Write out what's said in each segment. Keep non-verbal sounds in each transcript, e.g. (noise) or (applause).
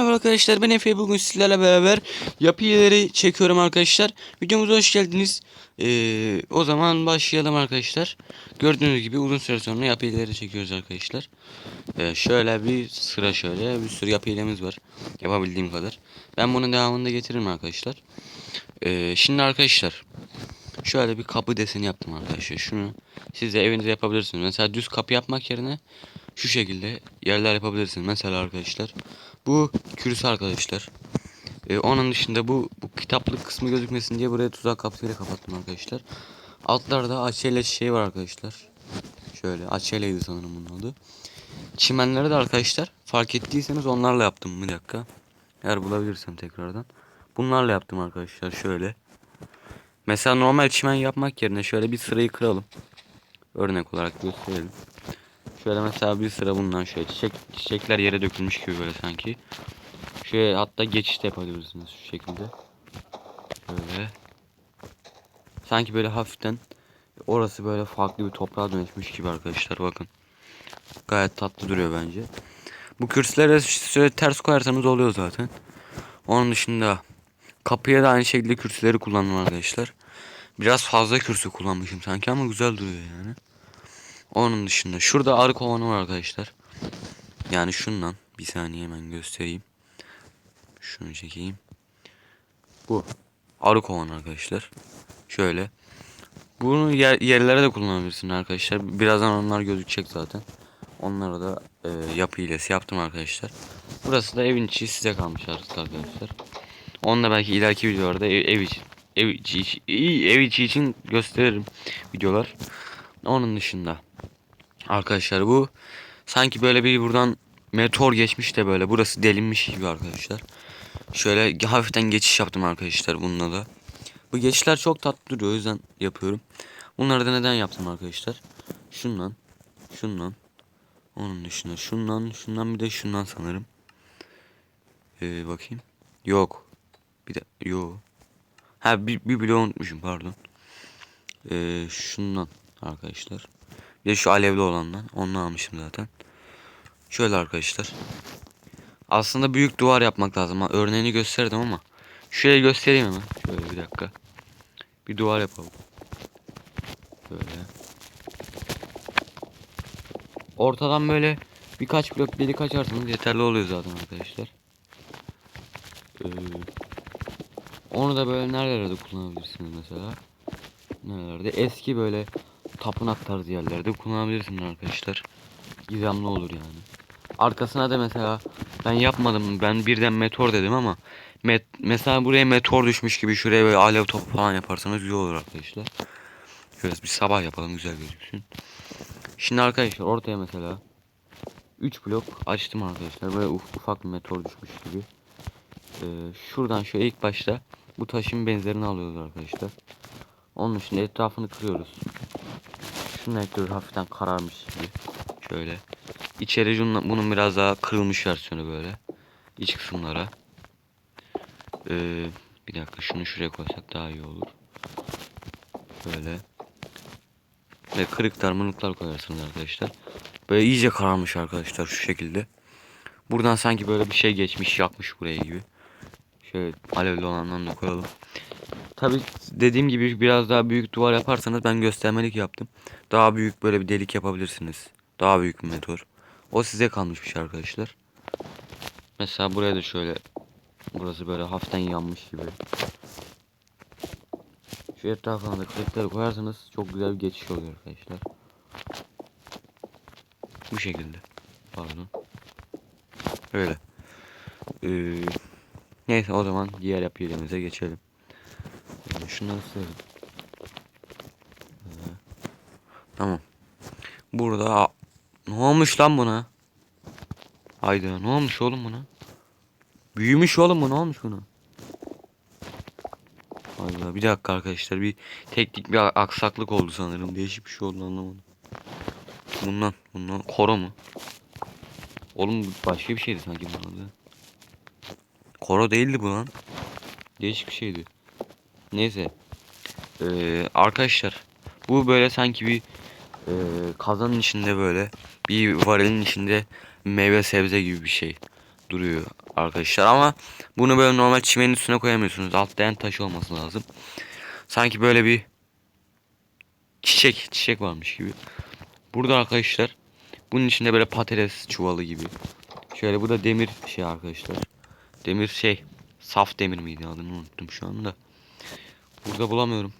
Merhaba arkadaşlar ben Efe bugün sizlerle beraber yapı ileri çekiyorum arkadaşlar. Videomuza hoş geldiniz. Ee, o zaman başlayalım arkadaşlar. Gördüğünüz gibi uzun süre sonra yapı ileri çekiyoruz arkadaşlar. Ee, şöyle bir sıra şöyle bir sürü yapı ilemiz var. Yapabildiğim kadar. Ben bunun devamını da getiririm arkadaşlar. Ee, şimdi arkadaşlar şöyle bir kapı deseni yaptım arkadaşlar. Şunu siz de evinizde yapabilirsiniz. Mesela düz kapı yapmak yerine şu şekilde yerler yapabilirsiniz. Mesela arkadaşlar bu kürsü arkadaşlar. Ee, onun dışında bu, bu kitaplık kısmı gözükmesin diye buraya tuzak kapısıyla kapattım arkadaşlar. Altlarda açıyla şey var arkadaşlar. Şöyle açıylaydı sanırım bunun adı. Çimenleri de arkadaşlar fark ettiyseniz onlarla yaptım bir dakika. Eğer bulabilirsem tekrardan. Bunlarla yaptım arkadaşlar şöyle. Mesela normal çimen yapmak yerine şöyle bir sırayı kıralım. Örnek olarak gösterelim. Şöyle mesela bir sıra bundan şöyle çiçek çiçekler yere dökülmüş gibi böyle sanki. Şöyle hatta geçiş de yapabilirsiniz şu şekilde. Böyle. Sanki böyle hafiften orası böyle farklı bir toprağa dönüşmüş gibi arkadaşlar bakın. Gayet tatlı duruyor bence. Bu kürsülere şöyle ters koyarsanız oluyor zaten. Onun dışında kapıya da aynı şekilde kürsüleri kullandım arkadaşlar. Biraz fazla kürsü kullanmışım sanki ama güzel duruyor yani. Onun dışında şurada arı kovanı var arkadaşlar. Yani şundan bir saniye hemen göstereyim. Şunu çekeyim. Bu arı kovanı arkadaşlar. Şöyle. Bunu yer, yerlere de kullanabilirsin arkadaşlar. Birazdan onlar gözükecek zaten. Onlara da e, yapı hilesi yaptım arkadaşlar. Burası da evin içi size kalmış artık arkadaşlar. Onu da belki ileriki videolarda ev, ev içi ev içi, ev içi için gösteririm videolar. Onun dışında Arkadaşlar bu sanki böyle bir buradan meteor geçmiş de böyle burası delinmiş gibi arkadaşlar. Şöyle hafiften geçiş yaptım arkadaşlar bununla da. Bu geçişler çok tatlı duruyor o yüzden yapıyorum. Bunları da neden yaptım arkadaşlar? Şundan, şundan, onun dışında şundan, şundan bir de şundan sanırım. Ee, bakayım. Yok. Bir de yok. Ha bir, bir bile unutmuşum pardon. Ee, şundan arkadaşlar. Bir de şu alevli olandan. Onu almışım zaten. Şöyle arkadaşlar. Aslında büyük duvar yapmak lazım. Örneğini gösterdim ama. Şöyle göstereyim hemen. Şöyle bir dakika. Bir duvar yapalım. Böyle. Ortadan böyle birkaç blok delik açarsanız yeterli oluyor zaten arkadaşlar. Ee, onu da böyle nerelerde kullanabilirsiniz mesela? Nerelerde? Eski böyle tapınak tarzı yerlerde kullanabilirsiniz arkadaşlar. Gizemli olur yani. Arkasına da mesela ben yapmadım. Ben birden meteor dedim ama met, mesela buraya meteor düşmüş gibi şuraya böyle alev topu falan yaparsanız güzel olur arkadaşlar. Şöyle bir sabah yapalım güzel gözüksün. Şimdi arkadaşlar ortaya mesela 3 blok açtım arkadaşlar. Böyle uf, ufak bir meteor düşmüş gibi. Ee, şuradan şöyle ilk başta bu taşın benzerini alıyoruz arkadaşlar. Onun için etrafını kırıyoruz. Şu renkleri hafiften kararmış gibi. Şöyle. İçeri bunun, biraz daha kırılmış versiyonu böyle. İç kısımlara. Ee, bir dakika şunu şuraya koysak daha iyi olur. Böyle. Ve kırık darmalıklar koyarsınız arkadaşlar. Böyle iyice kararmış arkadaşlar şu şekilde. Buradan sanki böyle bir şey geçmiş yakmış buraya gibi. Şöyle alevli olandan da koyalım. Tabi dediğim gibi biraz daha büyük duvar yaparsanız ben göstermelik yaptım. Daha büyük böyle bir delik yapabilirsiniz. Daha büyük bir meteor. O size kalmış bir şey arkadaşlar. Mesela buraya da şöyle burası böyle hafiften yanmış gibi. Şu etrafına da kırıkları koyarsanız çok güzel bir geçiş oluyor arkadaşlar. Bu şekilde. Pardon. Öyle. Ee, neyse o zaman diğer yapı geçelim. Şunları silelim. Ee, tamam. Burada ne olmuş lan buna? Hayda ne olmuş oğlum buna? Büyümüş oğlum bu ne olmuş buna? Hayda bir dakika arkadaşlar bir teknik bir aksaklık oldu sanırım. Değişik bir şey oldu anlamadım. Bundan bundan koro mu? Oğlum başka bir şeydi sanki bunun. Koro değildi bu lan. Değişik bir şeydi. Neyse. Ee, arkadaşlar bu böyle sanki bir e, kazanın içinde böyle bir varilin içinde meyve sebze gibi bir şey. duruyor arkadaşlar ama bunu böyle normal çimenin üstüne koyamıyorsunuz. Altta en taşı olması lazım. Sanki böyle bir çiçek çiçek varmış gibi. Burada arkadaşlar bunun içinde böyle patates çuvalı gibi. Şöyle bu da demir şey arkadaşlar. Demir şey saf demir miydi adını unuttum şu anda. Burada bulamıyorum.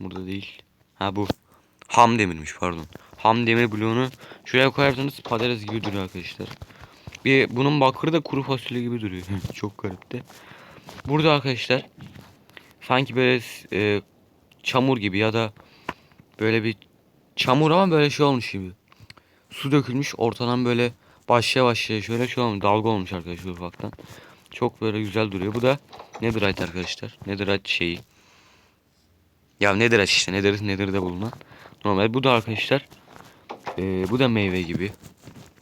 Burada değil. Ha bu. Ham demirmiş pardon. Ham demir bloğunu şuraya koyarsanız patates gibi duruyor arkadaşlar. Bir bunun bakırı da kuru fasulye gibi duruyor. (laughs) Çok garipti. Burada arkadaşlar sanki böyle e, çamur gibi ya da böyle bir çamur ama böyle şey olmuş gibi. Su dökülmüş ortadan böyle başlaya başlaya şöyle şey olmuş dalga olmuş arkadaşlar ufaktan. Çok böyle güzel duruyor. Bu da netherite arkadaşlar. Netherite şeyi. Ya netherite işte nether nether'da bulunan. Normal bu da arkadaşlar e, bu da meyve gibi.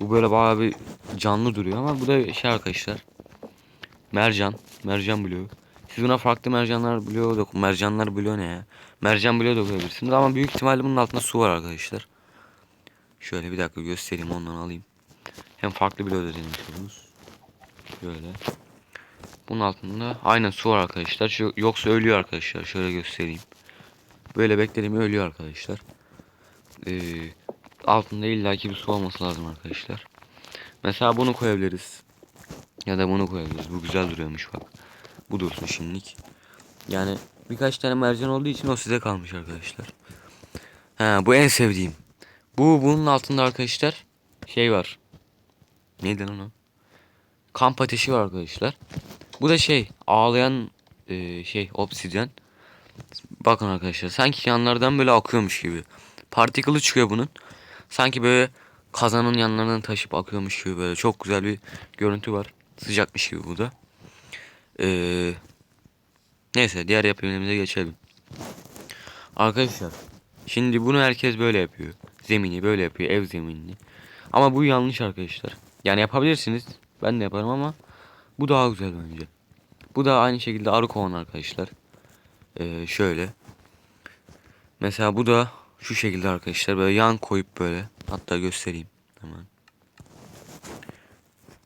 Bu böyle bayağı bir canlı duruyor ama bu da şey arkadaşlar. Mercan. Mercan bloğu. Siz buna farklı mercanlar bloğu da mercanlar bloğu ne ya? Mercan bloğu da koyabilirsiniz ama büyük ihtimalle bunun altında su var arkadaşlar. Şöyle bir dakika göstereyim ondan alayım. Hem farklı bloğu da denemiş. Şöyle. Bunun altında aynen su var arkadaşlar. Şu, yoksa ölüyor arkadaşlar. Şöyle göstereyim. Böyle bekledim ölüyor arkadaşlar. Ee, altında illaki bir su olması lazım arkadaşlar. Mesela bunu koyabiliriz. Ya da bunu koyabiliriz. Bu güzel duruyormuş bak. Bu dursun şimdilik. Yani birkaç tane mercan olduğu için o size kalmış arkadaşlar. Ha bu en sevdiğim. Bu bunun altında arkadaşlar şey var. Neydi lan o? Kamp ateşi var arkadaşlar. Bu da şey ağlayan e, şey obsidyen. Bakın arkadaşlar sanki yanlardan böyle akıyormuş gibi. Partikülü çıkıyor bunun. Sanki böyle kazanın yanlarından taşıp akıyormuş gibi böyle çok güzel bir görüntü var. Sıcakmış gibi bu da. Ee, neyse diğer yapımlarımıza geçelim. Arkadaşlar şimdi bunu herkes böyle yapıyor. Zemini böyle yapıyor ev zeminini. Ama bu yanlış arkadaşlar. Yani yapabilirsiniz. Ben de yaparım ama bu daha güzel bence. Bu da aynı şekilde arı kovan arkadaşlar. Ee, şöyle. Mesela bu da şu şekilde arkadaşlar böyle yan koyup böyle hatta göstereyim hemen.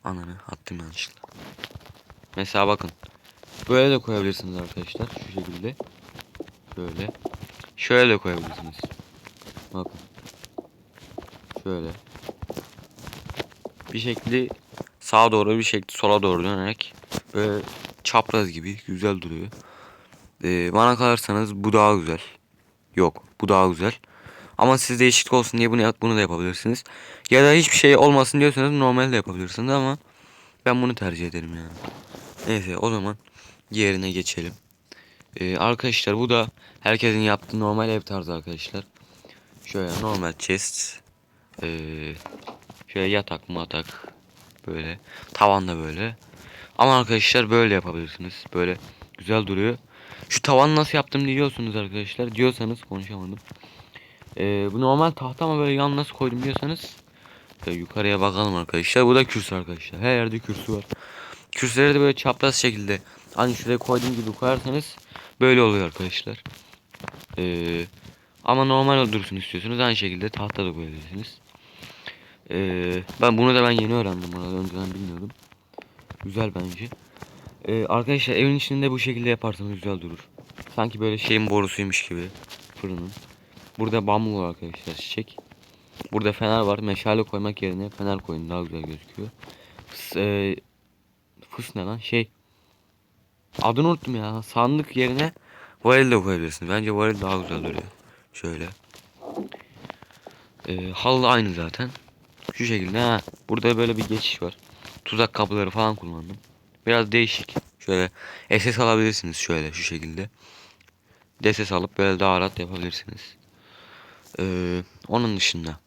Ananı attım yanlışlıkla. Mesela bakın. Böyle de koyabilirsiniz arkadaşlar şu şekilde. Böyle. Şöyle de koyabilirsiniz. Bakın. Şöyle. Bir şekli sağa doğru bir şekli sola doğru dönerek böyle çapraz gibi güzel duruyor. Ee, bana kalırsanız bu daha güzel. Yok bu daha güzel. Ama siz değişiklik olsun diye bunu bunu da yapabilirsiniz. Ya da hiçbir şey olmasın diyorsanız normal de yapabilirsiniz ama ben bunu tercih ederim yani. Neyse o zaman diğerine geçelim. Ee, arkadaşlar bu da herkesin yaptığı normal ev tarzı arkadaşlar. Şöyle normal chest. Ee, şöyle yatak matak. Böyle. Tavanda böyle. Ama arkadaşlar böyle yapabilirsiniz. Böyle güzel duruyor. Şu tavanı nasıl yaptım diyorsunuz arkadaşlar. Diyorsanız konuşamadım. Ee, bu normal tahta ama böyle yan nasıl koydum diyorsanız şöyle yukarıya bakalım arkadaşlar. Bu da kürsü arkadaşlar. Her yerde kürsü var. Kürsüleri de böyle çapraz şekilde hani şuraya koyduğum gibi koyarsanız böyle oluyor arkadaşlar. Ee, ama normal dursun istiyorsanız aynı şekilde tahta da koyabilirsiniz. Ee, ben bunu da ben yeni öğrendim. Önceden bilmiyordum. Güzel bence. Ee, arkadaşlar evin içinde bu şekilde yaparsanız güzel durur. Sanki böyle şeyin borusuymuş gibi fırının. Burada bambu var arkadaşlar çiçek. Burada fener var. Meşale koymak yerine fener koyun daha güzel gözüküyor. Fıs, e, fıs ne lan şey. Adını unuttum ya. Sandık yerine varil de koyabilirsiniz. Bence varil daha güzel duruyor. Şöyle. E, halı aynı zaten. Şu şekilde ha. Burada böyle bir geçiş var. Tuzak kapıları falan kullandım. Biraz değişik. Şöyle SS alabilirsiniz şöyle şu şekilde. DSS alıp böyle daha rahat yapabilirsiniz. Ee, onun dışında.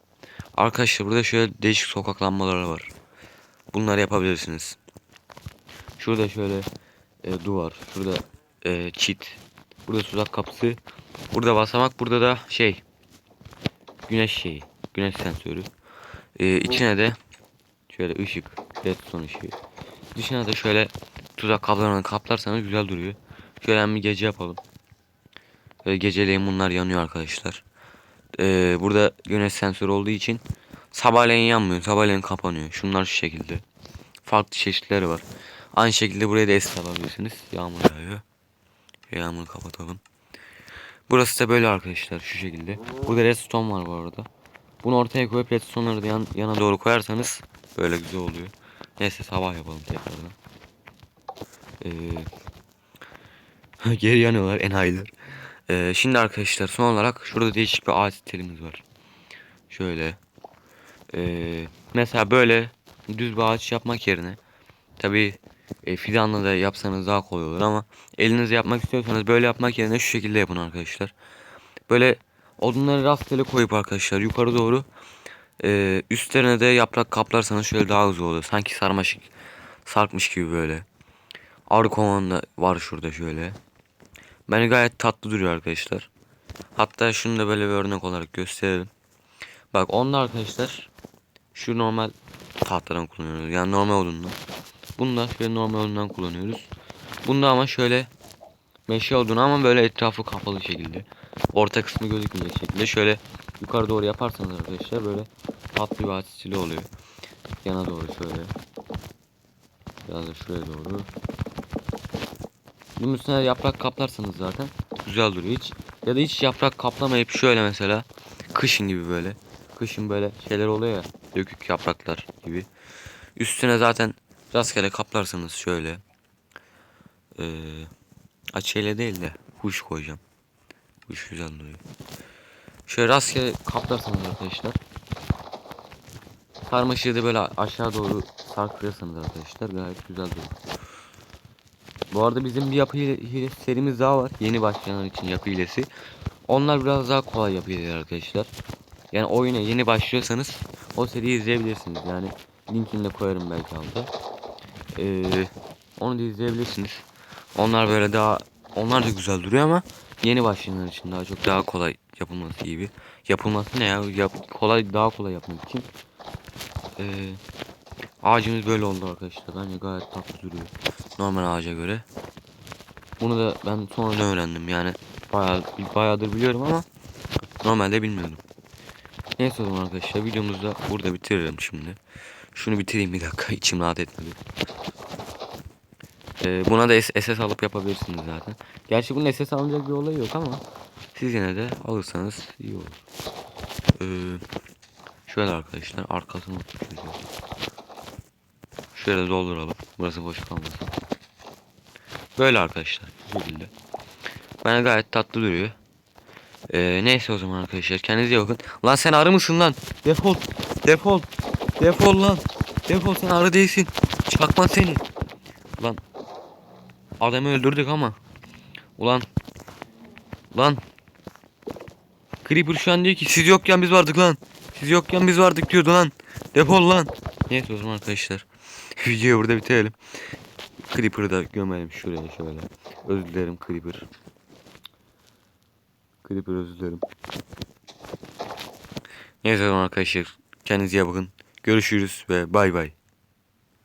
Arkadaşlar burada şöyle değişik sokak lambaları var. Bunları yapabilirsiniz. Şurada şöyle e, duvar. Şurada e, çit. Burada tuzak kapısı. Burada basamak. Burada da şey. Güneş şeyi. Güneş sensörü. Ee, içine de şöyle ışık. Redstone ışığı. Dışına da şöyle tuzak kablolarını kaplarsanız güzel duruyor. Şöyle bir gece yapalım. Böyle geceleyin bunlar yanıyor arkadaşlar. Ee, burada güneş sensörü olduğu için sabahleyin yanmıyor. Sabahleyin kapanıyor. Şunlar şu şekilde. farklı çeşitleri var. Aynı şekilde buraya da es alabilirsiniz. Yağmur yağıyor. Yağmuru kapatalım. Burası da böyle arkadaşlar şu şekilde. Burada redstone var bu arada. Bunu ortaya koyup redstone'ları da yan, yana doğru koyarsanız böyle güzel oluyor. Neyse sabah yapalım tekrardan. Ee, (laughs) geri yanıyorlar enayiler. Ee, şimdi arkadaşlar son olarak şurada değişik bir ağaç telimiz var. Şöyle. Ee, mesela böyle düz bir ağaç yapmak yerine tabi e, fidanla da yapsanız daha kolay olur ama elinizle yapmak istiyorsanız böyle yapmak yerine şu şekilde yapın arkadaşlar. Böyle odunları rastgele koyup arkadaşlar yukarı doğru e, üstlerine de yaprak kaplarsanız şöyle daha hızlı olur. Sanki sarmaşık sarkmış gibi böyle. Arı kovanı da var şurada şöyle. Bence gayet tatlı duruyor arkadaşlar. Hatta şunu da böyle bir örnek olarak gösterelim. Bak onda arkadaşlar şu normal tahtadan kullanıyoruz. Yani normal odundan. Bunda şöyle normal odundan kullanıyoruz. Bunda ama şöyle meşe odunu ama böyle etrafı kapalı şekilde. Orta kısmı gözükmeyecek şekilde. Şöyle yukarı doğru yaparsanız arkadaşlar böyle tatlı bir ağaç oluyor. Yana doğru şöyle. Biraz da şuraya doğru. Bunun üstüne yaprak kaplarsanız zaten güzel duruyor hiç. Ya da hiç yaprak kaplamayıp şöyle mesela kışın gibi böyle. Kışın böyle şeyler oluyor ya dökük yapraklar gibi. Üstüne zaten rastgele kaplarsanız şöyle. Ee, açıyla değil de huş koyacağım. Huş güzel duruyor. Şöyle rastgele kaplarsanız arkadaşlar. Sarmaşığı da böyle aşağı doğru sarkırırsanız arkadaşlar gayet güzel duruyor. Bu arada bizim bir yapı hile- hilesi serimiz daha var. Yeni başlayanlar için yapı hilesi. Onlar biraz daha kolay yapı arkadaşlar. Yani oyuna yeni başlıyorsanız o seriyi izleyebilirsiniz. Yani linkini de koyarım belki altta. Ee, onu da izleyebilirsiniz. Onlar böyle daha onlar da güzel duruyor ama yeni başlayanlar için daha çok daha kolay yapılması gibi. Yapılması ne ya? Yap, kolay daha kolay yapmak için. Ee, ağacımız böyle oldu arkadaşlar. Bence gayet tatlı duruyor. Normal ağaca göre. Bunu da ben sonradan öğrendim yani. Bayağı, bayağıdır biliyorum ama normalde bilmiyordum. Neyse o zaman arkadaşlar videomuzu da burada bitiririm şimdi. Şunu bitireyim bir dakika (laughs) içim rahat etmedi. Ee, buna da SS alıp yapabilirsiniz zaten. Gerçi bunun SS alınacak bir olayı yok ama siz yine de alırsanız iyi olur. Ee, şöyle arkadaşlar arkasını tutacağız. Şöyle dolduralım. Burası boş kalmasın. Böyle arkadaşlar. Bu şekilde. Bana gayet tatlı duruyor. Ee, neyse o zaman arkadaşlar. Kendinize iyi bakın. Lan sen arı mısın lan? Defol. Defol. Defol lan. Defol sen arı değilsin. Çakma seni. Lan. Adamı öldürdük ama. Ulan. Lan. Creeper şu an diyor ki siz yokken biz vardık lan. Siz yokken biz vardık diyordu lan. Defol lan. Neyse o zaman arkadaşlar. (laughs) Videoyu burada bitirelim. Creeper'ı da gömelim şuraya şöyle. Özür dilerim Creeper. Creeper özür dilerim. Neyse o zaman arkadaşlar. Kendinize iyi bakın. Görüşürüz ve bay bay.